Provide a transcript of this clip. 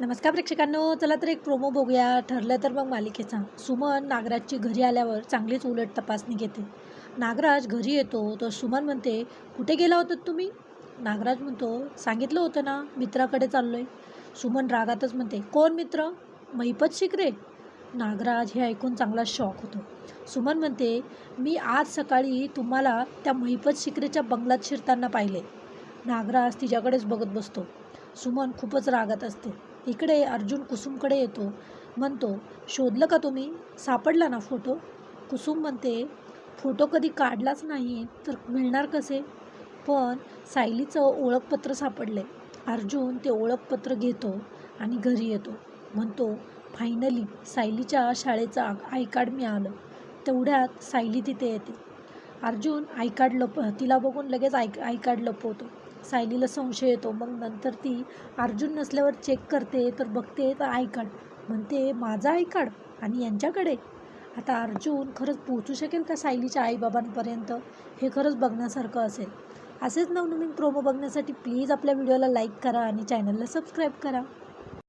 नमस्कार प्रेक्षकांनो चला तर एक प्रोमो बघूया. ठरलं तर मग मालिकेचा. सुमन नागराजची घरी आल्यावर चांगलीच उलट तपासणी घेते. नागराज घरी येतो तर सुमन म्हणते कुठे गेला होतात तुम्ही? नागराज म्हणतो सांगितलं होतं ना मित्राकडे चाललो आहे सुमन रागातच म्हणते कोण मित्र? महिपत शिकरे? नागराज हे ऐकून चांगला शॉक होतो. सुमन म्हणते मी आज सकाळी तुम्हाला त्या महिपत शिकरेच्या बंगलात शिरताना पाहिले. नागराज तिच्याकडेच बघत बसतो. सुमन खूपच रागात असते. इकडे अर्जुन कुसुमकडे येतो. म्हणतो शोधलं का तुम्ही? सापडला ना फोटो? कुसुम म्हणते फोटो कधी काढलाच नाही तर मिळणार कसे? पण सायलीचं ओळखपत्र सापडले. अर्जुन ते ओळखपत्र घेतो आणि घरी येतो. म्हणतो फायनली सायलीच्या शाळेचं आय कार्ड मिळालं. तेवढ्यात सायली तिथे येते. अर्जुन आय कार्ड लप तिला बघून लगेच आय आय कार्ड लपवतो. सायलीला संशय येतो. मग नंतर ती अर्जुन नसल्यावर चेक करते तर बघते तर आय कार्ड म्हणते माझा आय कार्ड आणि यांच्याकडे. आता अर्जुन खरंच पोचू शकेल का सायलीच्या आईबाबांपर्यंत? हे खरंच बघण्यासारखं असेल. असेच नवनवीन प्रोमो बघण्यासाठी प्लीज आपल्या व्हिडिओला लाईक करा आणि चॅनलला सबस्क्राईब करा.